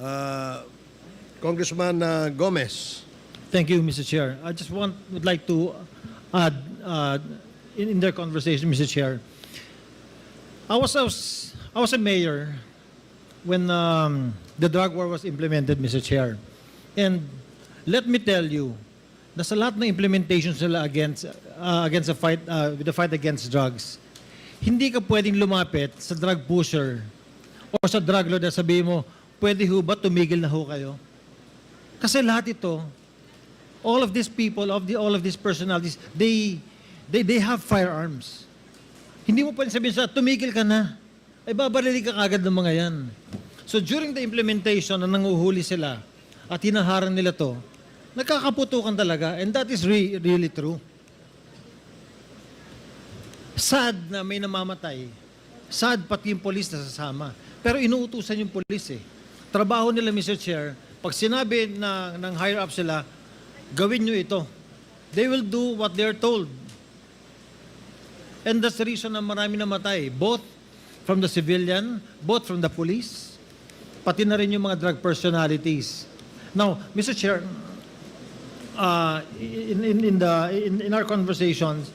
Uh, Congressman uh, Gomez. Thank you, Mr. Chair. I just want would like to add uh, in, in their conversation, Mr. Chair. I was, I was I was a mayor when um, the drug war was implemented, Mr. Chair, and let me tell you, na sa lahat ng implementation nila against uh, against the fight uh, with the fight against drugs, hindi ka pwedeng lumapit sa drug pusher o sa drug lord na sabihin mo, pwede ho ba tumigil na ho kayo? Kasi lahat ito, all of these people, of the all of these personalities, they they they have firearms. Hindi mo pwedeng sabihin sa tumigil ka na. Ay babarili ka kagad ng mga yan. So during the implementation na nanguhuli sila at hinaharang nila to, nagkakaputukan talaga and that is re- really true. Sad na may namamatay. Sad pati yung polis na sasama. Pero inuutusan yung polis eh. Trabaho nila, Mr. Chair, pag sinabi na, ng higher up sila, gawin nyo ito. They will do what they're told. And that's the reason na marami namatay. Both from the civilian, both from the police, pati na rin yung mga drug personalities. Now, Mr. Chair, uh, in, in, in, the, in, in our conversations,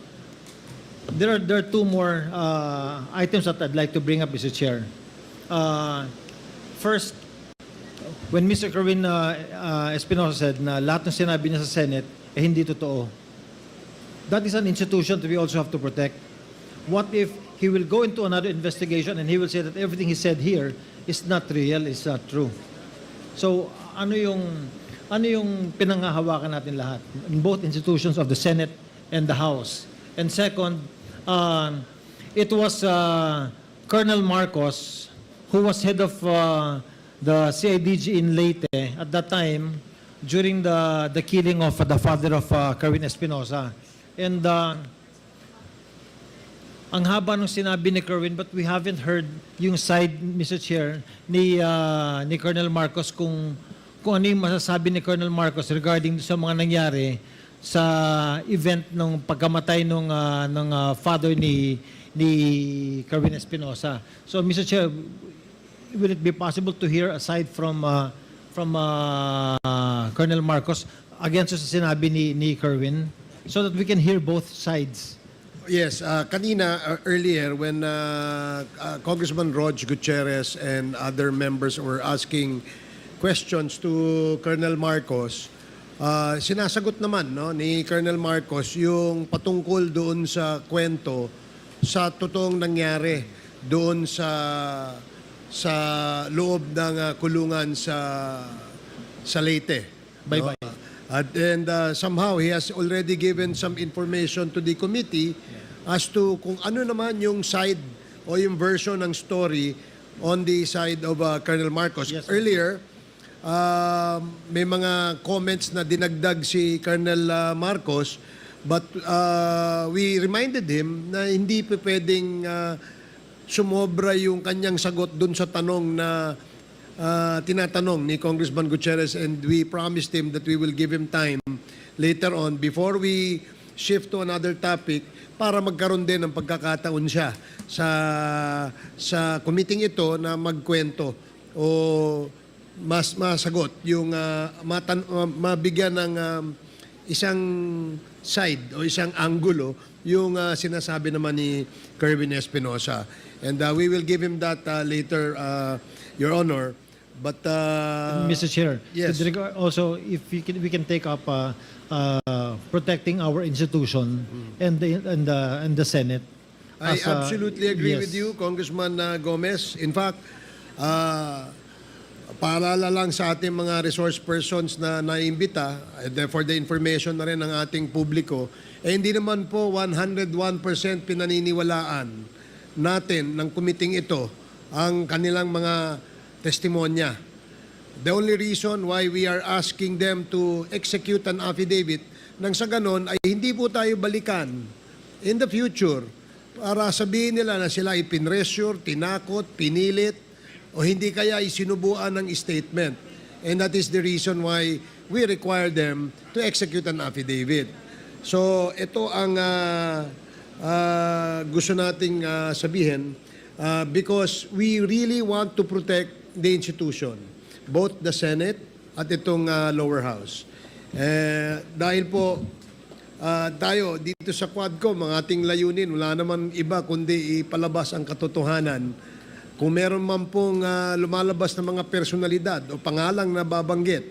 there are, there are two more uh, items that I'd like to bring up, Mr. Chair. Uh, first, when Mr. Kerwin uh, uh, Espinosa said na lahat ng sinabi niya sa Senate, eh hindi totoo. That is an institution that we also have to protect. What if he will go into another investigation and he will say that everything he said here is not real, is not true. So, ano yung ano yung pinanghahawakan natin lahat in both institutions of the Senate and the House. And second, uh, it was uh, Colonel Marcos who was head of uh, the CIDG in Leyte at that time during the the killing of the father of uh, Kerwin Espinosa. And uh, ang haba ng sinabi ni Kerwin but we haven't heard yung side, Mr. Chair, ni, uh, ni Colonel Marcos kung, kung ano yung masasabi ni Colonel Marcos regarding sa mga nangyari sa event ng pagkamatay ng, uh, ng uh, father ni, ni Kerwin Espinosa. So, Mr. Chair, will it be possible to hear aside from uh, from uh, Colonel Marcos against sa sinabi ni, ni Kerwin so that we can hear both sides? Yes, uh, kanina uh, earlier when uh, uh, Congressman Rog Gutierrez and other members were asking questions to Colonel Marcos, uh, sinasagot naman no, ni Colonel Marcos yung patungkol doon sa kwento sa totoong nangyari doon sa sa loob ng uh, kulungan sa sa Leyte. Bye-bye. No? At and uh, somehow he has already given some information to the committee as to kung ano naman yung side o yung version ng story on the side of uh, Colonel Marcos. Yes. Earlier, uh, may mga comments na dinagdag si Colonel uh, Marcos but uh, we reminded him na hindi pa pwedeng uh, sumobra yung kanyang sagot dun sa tanong na uh, tinatanong ni Congressman Gutierrez and we promised him that we will give him time later on before we shift to another topic para magkaroon din ng pagkakataon siya sa sa committee ito na magkwento o mas masagot yung uh, matan, uh, mabigyan ng um, isang side o isang angulo yung uh, sinasabi naman ni Kerwin Espinosa. And uh, we will give him that uh, later, uh, Your Honor. But uh, Mr. Chair, yes. also if we can, we can take up uh, uh, protecting our institution and the and the and the Senate. I as, uh, absolutely agree yes. with you, Congressman uh, Gomez. In fact, uh, paalala lang sa ating mga resource persons na naimbita, then for the information na rin ng ating publiko, eh hindi naman po 101% pinaniniwalaan natin ng kumiting ito ang kanilang mga testimonya. The only reason why we are asking them to execute an affidavit nang sa ganon ay hindi po tayo balikan in the future para sabihin nila na sila ipinresure, tinakot, pinilit o hindi kaya isinubuan ng statement. And that is the reason why we require them to execute an affidavit. So ito ang ah, ah, gusto nating ah, sabihin ah, because we really want to protect the institution. both the Senate at itong ah, lower house. Eh, dahil po ah, tayo dito sa Quadcom, ang ating layunin, wala naman iba kundi ipalabas ang katotohanan. Kung meron man pong ah, lumalabas na mga personalidad o pangalang na babanggit,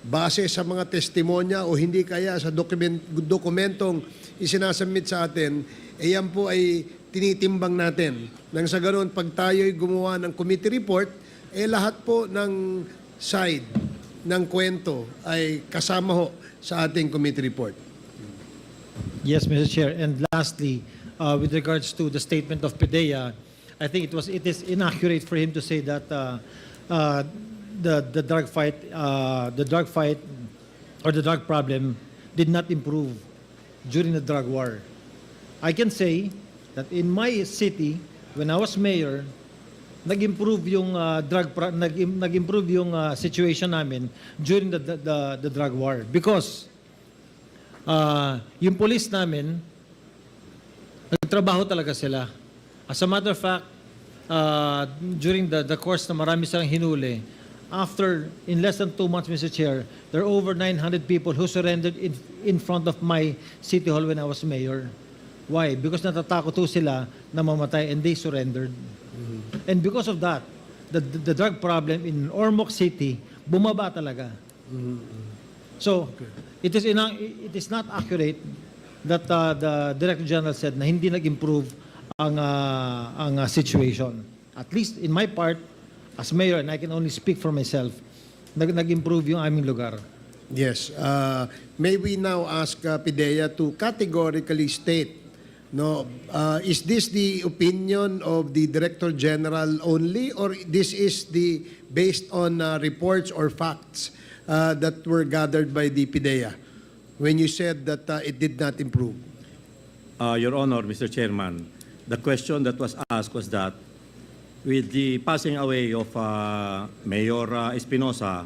base sa mga testimonya o hindi kaya sa dokument, dokumentong isinasubmit sa atin, eh yan po ay tinitimbang natin. Nang sa ganoon, pag tayo'y gumawa ng committee report, eh lahat po ng side ng kwento ay kasama ho sa ating committee report. Yes, Mr. Chair. And lastly, uh, with regards to the statement of PDEA, I think it was it is inaccurate for him to say that uh, uh, the the drug fight uh, the drug fight or the drug problem did not improve during the drug war. I can say that in my city, when I was mayor, nag-improve yung uh, drug nag nag-improve yung uh, situation namin during the, the the the drug war because uh, yung police namin nagtrabaho talaga sila. As a matter of fact, uh, during the, the course na marami silang hinuli, after, in less than two months, Mr. Chair, there are over 900 people who surrendered in, in front of my city hall when I was mayor. Why? Because natatakot ho sila na mamatay and they surrendered. And because of that, the, the, the drug problem in Ormoc City, bumaba talaga. So, it is ina- it is not accurate that uh, the Director General said na hindi nag-improve ang uh, ang uh, situation. At least in my part as mayor and I can only speak for myself, nag- nag-improve yung aming lugar. Yes. Uh, may we now ask uh, PIDEA to categorically state, no, uh, is this the opinion of the Director General only or this is the based on uh, reports or facts uh, that were gathered by the PIDEA when you said that uh, it did not improve? Uh, Your Honor, Mr. Chairman, the question that was asked was that with the passing away of uh, Mayor uh, Espinosa,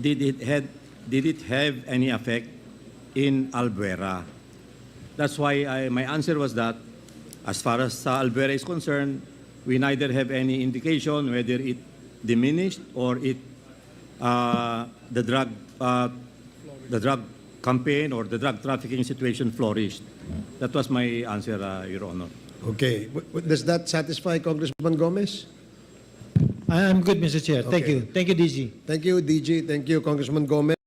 did it, had, did it have any effect in Albuera? That's why I, my answer was that as far as uh, Albuera is concerned, we neither have any indication whether it diminished or it uh, the drug uh, the drug campaign or the drug trafficking situation flourished. That was my answer, uh, Your Honor. Okay. W- w- Does that satisfy Congressman Gomez? I am good, Mr. Chair. Thank Okay. you. Thank you, DG. Thank you, DG. Thank you, Congressman Gomez.